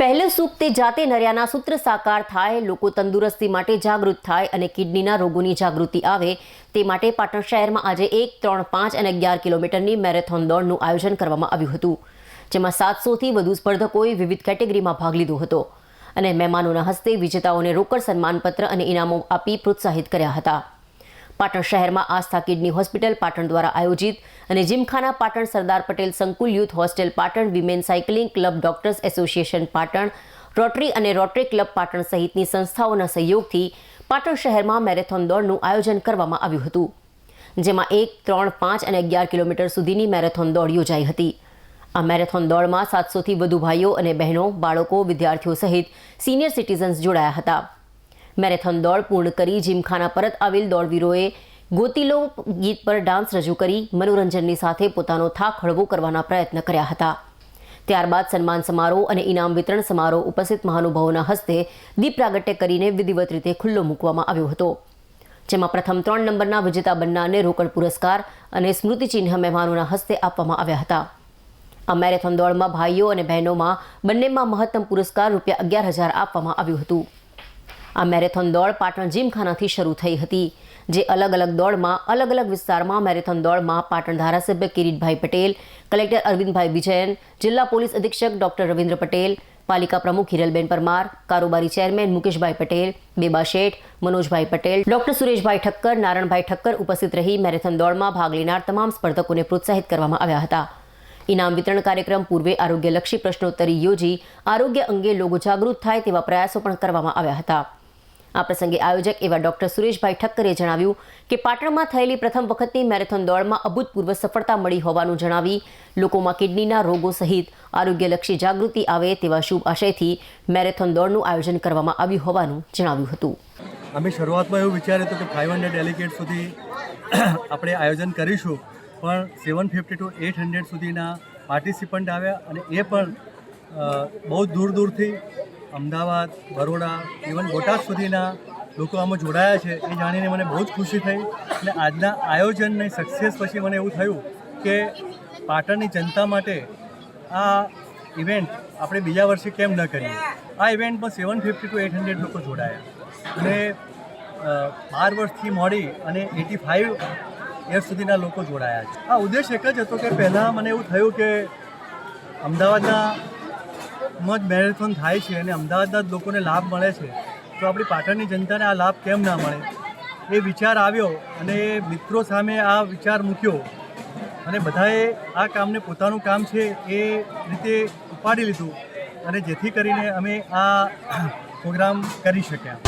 પહેલું સૂપ તે જાતે નર્યાના સૂત્ર સાકાર થાય, લોકો તંદુરસ્તી માટે જાગૃત થાય અને કિડનીના રોગોની જાગૃતિ આવે તે માટે પાટણ શહેરમાં આજે એક, ત્રણ, પાંચ અને અગિયાર કિલોમીટરની મેરેથોન દોડનું આયોજન કરવામાં આવ્યું હતું, જેમાં સાતસોથી વધુ સ્પર્ધકોએ વિવિધ કેટેગરીમાં ભાગ લીધો હતો અને મહેમાનોના હસ્તે વિજેતાઓને રોકડ સન્માનપત્ર અને ઇનામો આપી પ્રોત્સાહિત કર્યા હતા. પાટણ શહેરમાં આસ્થા કિડની હોસ્પિટલ પાટણ દ્વારા આયોજિત અને જીમખાના પાટણ સરદાર પટેલ સંકુલ youth hostel Patan women cycling club doctors association Patan, rotary અને રોટરી ક્લબ પાટણ સહિતની સંસ્થાઓના સહયોગથી પાટણ શહેરમાં મેરેથોન દોડનું આયોજન કરવામાં આવ્યું હતું, જેમાં એક, ત્રણ, પાંચ અને અગિયાર કિલોમીટર સુધીની મેરેથોન દોડ યોજાઈ હતી. આ મેરેથોન દોડમાં સાતસોથી વધુ ભાઈઓ અને બહેનો, બાળકો, વિદ્યાર્થીઓ સહિત સિનિયર સિટીઝન્સ જોડાયા હતા. મેરેથોન દોડ પૂર્ણ કરી જીમખાના પરત આવેલ દોડવીરોએ ગોતીલો ગીત પર ડાન્સ રજૂ કરી મનોરંજનની સાથે પોતાનો થાક હળવો કરવાના પ્રયત્ન કર્યા હતા. ત્યારબાદ સન્માન સમારોહ અને ઇનામ વિતરણ સમારોહ ઉપસ્થિત મહાનુભાવોના હસ્તે દીપ પ્રાગટ્ય કરીને વિધિવત રીતે ખુલ્લો મૂકવામાં આવ્યો હતો. જેમાં પ્રથમ ત્રણ નંબરના વિજેતા બનનારને રોકડ પુરસ્કાર અને સ્મૃતિચિહ્ન મહેમાનોના હસ્તે આપવામાં આવ્યા હતા. આ મેરેથોન દોડમાં ભાઈઓ અને બહેનોમાં બંનેમાં મહત્તમ પુરસ્કાર રૂપિયા અગિયાર હજાર આપવામાં આવ્યું હતું. આ મેરેથોન દોડ પાટણ જીમખાનાથી શરૂ થઈ હતી, જે અલગ અલગ દોડમાં, અલગ અલગ વિસ્તારમાં મેરેથોન દોડમાં પાટણ ધારાસભ્ય કિરીટભાઈ પટેલ, કલેક્ટર અરવિંદભાઈ વિજયન, જિલ્લા પોલીસ અધિક્ષક ડોક્ટર રવિન્દ્ર પટેલ, પાલિકા પ્રમુખ હિરલબેન પરમાર, કારોબારી ચેરમેન મુકેશભાઈ પટેલ, બેબા શેઠ, મનોજભાઈ પટેલ, ડોક્ટર સુરેશભાઈ ઠક્કર, નારણભાઈ ઠક્કર ઉપસ્થિત રહી મેરેથોન દોડમાં ભાગ લેનાર તમામ સ્પર્ધકોને પ્રોત્સાહિત કરવામાં આવ્યા હતા. ઇનામ વિતરણ કાર્યક્રમ પૂર્વે આરોગ્યલક્ષી પ્રશ્નોત્તરી યોજી, આરોગ્ય અંગે લોકો જાગૃત થાય તેવા પ્રયાસો પણ કરવામાં આવ્યા હતા. આ પ્રસંગે આયોજક એવા ડોક્ટર સુરેશભાઈ ઠક્કરે જણાવ્યું કે પાટણમાં થયેલી પ્રથમ વખતની મેરેથોન દોડમાં અભૂતપૂર્વ સફળતા મળી હોવાનું જણાવી લોકોમાં કિડનીના રોગો સહિત આરોગ્યલક્ષી જાગૃતિ આવે તેવા શુભ આશયથી મેરેથોન દોડનું આયોજન કરવામાં આવ્યું હોવાનું જણાવ્યું હતું. અમે શરૂઆતમાં એવું વિચાર્યું હતું કે ફાઇવ હંડ્રેડ ડેલિકેટ સુધી આપણે આયોજન કરીશું, પણ seven fifty to eight hundred સુધીના પાર્ટિસિપન્ટ આવ્યા અને એ પણ બહુ દૂર દૂરથી અમદાવાદ, બરોડા ઇવન બોટાદ સુધીના લોકો આમાં જોડાયા છે, એ જાણીને મને બહુ જ ખુશી થઈ. અને આજના આયોજનની સક્સેસ પછી મને એવું થયું કે પાટણની જનતા માટે આ ઇવેન્ટ આપણે બીજા વર્ષે કેમ ન કરીએ? આ ઇવેન્ટમાં seven fifty to eight hundred લોકો જોડાયા. અને બાર વર્ષથી મોડી અને એટી ફાઇવ યર્સ સુધીના લોકો જોડાયા છે. આ ઉદ્દેશ એક જ હતો કે પહેલાં મને એવું થયું કે અમદાવાદના જ મેરેથોન થાય છે અને અમદાવાદના જ લોકોને લાભ મળે છે. તો આપણી પાટણની જનતાને આ લાભ કેમ ના મળે? એ વિચાર આવ્યો અને મિત્રો સામે આ વિચાર મૂક્યો. અને બધાએ આ કામને પોતાનું કામ છે એ રીતે ઉપાડી લીધું અને જેથી કરીને અમે આ પ્રોગ્રામ કરી શક્યા.